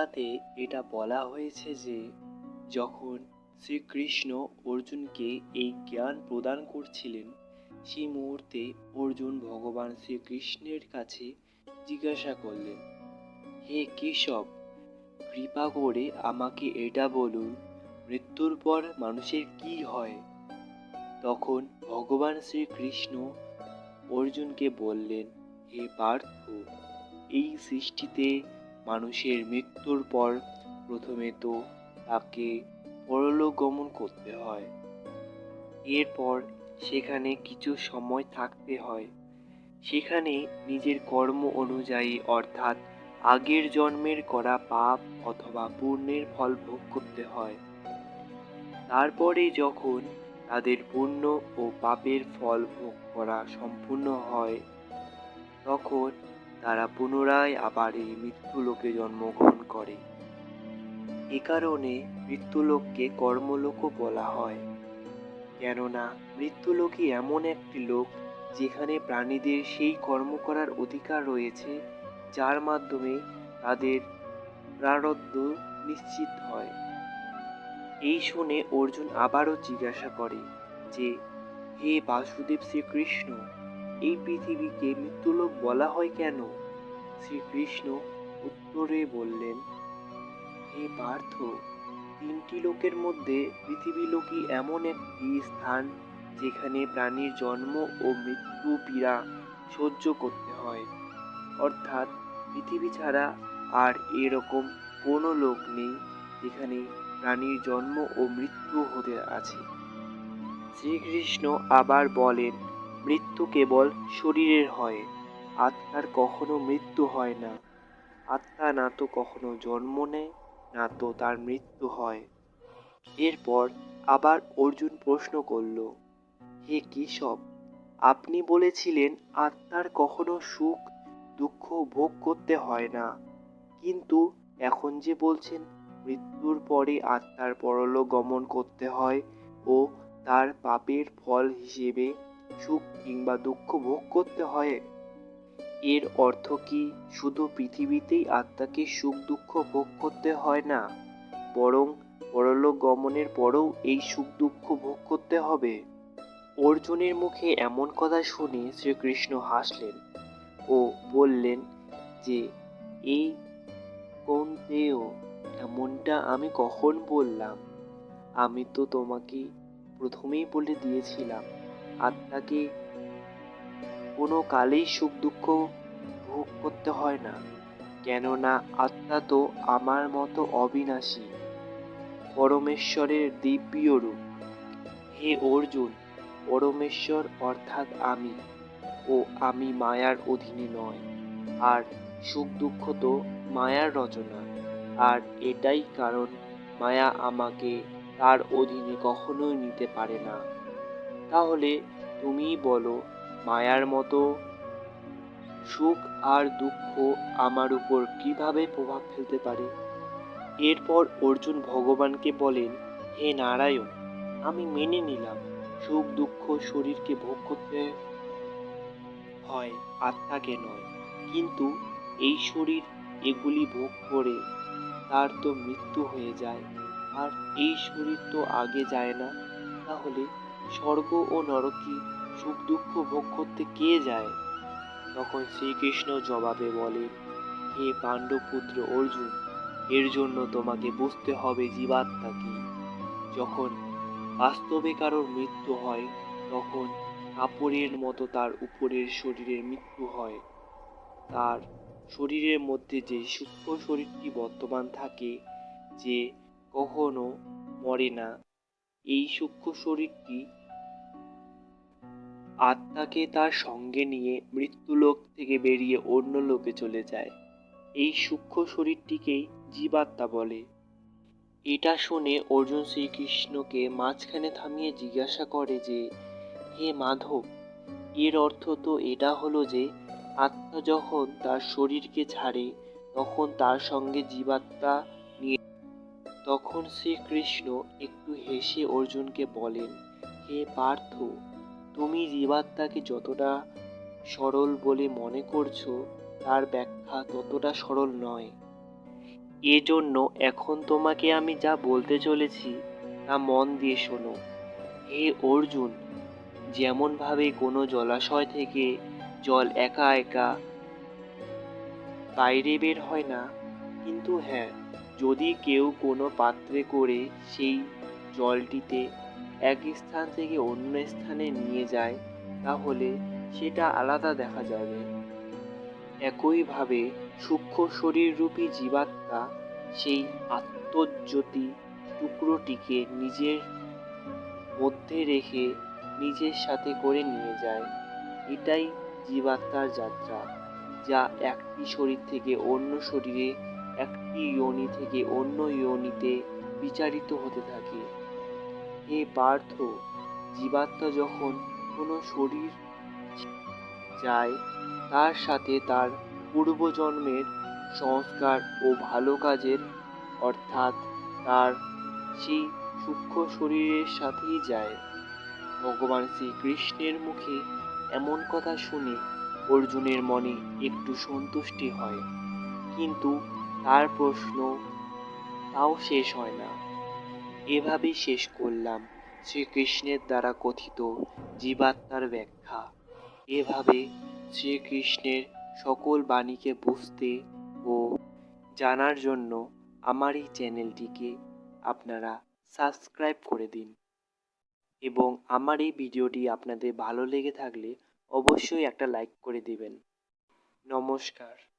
গীতাতে এটা বলা হয়েছে যে, যখন শ্রীকৃষ্ণ অর্জুনকে এই জ্ঞান প্রদান করছিলেন, সেই মুহূর্তে অর্জুন ভগবান শ্রীকৃষ্ণের কাছে জিজ্ঞাসা করলেন, হে কেশব, কৃপা করে আমাকে এটা বলুন, মৃত্যুর পর মানুষের কি হয়? তখন ভগবান শ্রীকৃষ্ণ অর্জুনকে বললেন, হে পার্থ, এই সৃষ্টিতে মানুষের মৃত্যুর পর প্রথমে তো তাকে পরলোক গমন করতে হয়। এরপর সেখানে কিছু সময় থাকতে হয়। সেখানে নিজের কর্ম অনুযায়ী, অর্থাৎ আগের জন্মের করা পাপ অথবা পুণ্যের ফল ভোগ করতে হয়। তারপরে যখন তাদের পুণ্য ও পাপের ফল ভোগ করা সম্পূর্ণ হয়, তখন তারা পুনরায় আবার এই মৃত্যুলোকে জন্মগ্রহণ করে। এ কারণে মৃত্যুলোককে কর্মলোকও বলা হয়। কেননা, মৃত্যুলোকই এমন একটি লোক যেখানে প্রাণীদের সেই কর্ম করার অধিকার রয়েছে, যার মাধ্যমে তাদের প্রারব্ধ নিশ্চিত হয়। এই শুনে অর্জুন আবারও জিজ্ঞাসা করে যে, হে বাসুদেব শ্রীকৃষ্ণ এই পৃথিবীকে মৃত্যুলোক বলা হয় কেন? শ্রীকৃষ্ণ উত্তরে বললেন, হে পার্থ, তিনটি লোকের মধ্যে পৃথিবী লোকই এমন একটি স্থান যেখানে প্রাণীর জন্ম ও মৃত্যু পীড়া সহ্য করতে হয়। অর্থাৎ পৃথিবী ছাড়া আর এরকম কোনো লোক নেই যেখানে প্রাণীর জন্ম ও মৃত্যু হতে আছে। শ্রীকৃষ্ণ আবার বলেন মৃত্যু কেবল শরীরের হয়, আত্মার কখনো মৃত্যু হয় না। আত্মা না তো কখনো জন্ম নেয়, না তো তার মৃত্যু হয়। এরপর আবার অর্জুন প্রশ্ন করল, হে কেশব, আপনি বলেছিলেন আত্মার কখনো সুখ, দুঃখ ভোগ করতে হয় না। কিন্তু এখন যে বলছেন, মৃত্যুর পরে আত্মার পরলোক গমন করতে হয় ও তার পাপের ফল হিসেবে সুখ কিংবা দুঃখ ভোগ করতে হয়। এর অর্থ কি? শুধু পৃথিবীতেই আত্মাকে সুখ, দুঃখ ভোগ করতে হয় না, বরং পরলোক গমনের পরেও এই সুখ, দুঃখ ভোগ করতে হবে। অর্জুনের মুখে এমন কথা শুনে শ্রীকৃষ্ণ হাসলেন ও বললেন যে এই কৌন্তেয় এমনটা আমি কখন বললাম? আমি তো তোমাকে প্রথমেই বলে দিয়েছিলাম। আত্মাকে কোনো কালেই সুখ দুঃখ ভোগ করতে হয় না। কেননা আত্মা তো আমার মতো অবিনাশী, পরমেশ্বরের দিব্য রূপ। হে অর্জুন, পরমেশ্বর অর্থাৎ আমি, ও আমি মায়ার অধীনে নয়। আর সুখ দুঃখ তো মায়ার রচনা। আর এটাই কারণ, মায়া আমাকে তার অধীনে কখনোই নিতে পারে না। তাহলে তুমিই বলো, মায়ার মতো সুখ আর দুঃখ আমার উপর কীভাবে প্রভাব ফেলতে পারে? এরপর অর্জুন ভগবানকে বলেন, হে নারায়ণ, আমি মেনে নিলাম, সুখ দুঃখ শরীরকে ভোগ করতে হয়, আত্মাকে নয়। কিন্তু এই শরীর এগুলি ভোগ করে, তার তো মৃত্যু হয়ে যায়। আর এই শরীর তো আগে যায় না। তাহলে স্বর্গ ও নরকে সুখ দুঃখ ভোগ করতে কে যায়? তখন শ্রীকৃষ্ণ জবাবে বলেন হে পাণ্ডবপুত্র অর্জুন, এর জন্য তোমাকে বুঝতে হবে জীবাত্মা কি। যখন বাস্তবে কারোর মৃত্যু হয়, তখন কাপড়ের মতো তার উপরের শরীরের মৃত্যু হয়। তার শরীরের মধ্যে যে সূক্ষ্ম শরীরটি বর্তমান থাকে, যে কখনো মরে না, এই সূক্ষ্ম শরীরটি আত্মাকে তার সঙ্গে নিয়ে মৃত্যুলোক থেকে বেরিয়ে অন্য লোকে চলে যায়। এই সূক্ষ্ম শরীরটিকেই জীবাত্মা বলে। এটা শুনে অর্জুন শ্রীকৃষ্ণকে মাঝখানে থামিয়ে জিজ্ঞাসা করে যে, হে মাধব, এর অর্থ তো এটা হলো যে, আত্মা যখন তার শরীরকে ছাড়ে, তখন তার সঙ্গে জীবাত্মা নিয়ে তখন শ্রীকৃষ্ণ একটু হেসে অর্জুনকে বলেন, হে পার্থ তুমি জীবাত্মাকে যতটা সরল বলে মনে করছ, তার ব্যাখ্যা ততটা সরল নয়। এজন্য এখন তোমাকে আমি যা বলতে চলেছি, তা মন দিয়ে শোনো। হে অর্জুন, যেমনভাবে কোনো জলাশয় থেকে জল একা একা বাইরে বের হয় না, কিন্তু হ্যাঁ যদি কেউ কোনো পাত্রে করে সেই জলটিতে এক স্থান থেকে অন্য স্থানে নিয়ে যায়, তাহলে সেটা আলাদা দেখা যাবে। একইভাবে সূক্ষ্ম শরীররূপী জীবাত্মা সেই আত্মজ্যোতি টুকরোটিকে নিজের মধ্যে রেখে নিজের সাথে করে নিয়ে যায়। এটাই জীবাত্মার যাত্রা, যা একটি শরীর থেকে অন্য শরীরে, একটি ইয়োনি থেকে অন্য ইয়োনিতে বিচারিত হতে থাকে। হে পার্থ জীবাত্মা যখন কোনো শরীর যায়, তার সাথে তার পূর্বজন্মের সংস্কার ও ভালো কাজের, অর্থাৎ তার সেই সূক্ষ্ম শরীরের সাথেই যায়। ভগবান শ্রীকৃষ্ণের মুখে এমন কথা শুনে অর্জুনের মনে একটু সন্তুষ্টি হয়। কিন্তু তার প্রশ্ন তাও শেষ হয় না। এভাবেই শেষ করলাম শ্রীকৃষ্ণের দ্বারা কথিত জীবাত্মার ব্যাখ্যা। এভাবে শ্রীকৃষ্ণের সকল বাণীকে বুঝতে ও জানার জন্য আমার এই চ্যানেলটিকে আপনারা সাবস্ক্রাইব করে দিন। এবং আমার এই ভিডিওটি আপনাদের ভালো লেগে থাকলে অবশ্যই একটা লাইক করে দিবেন। নমস্কার।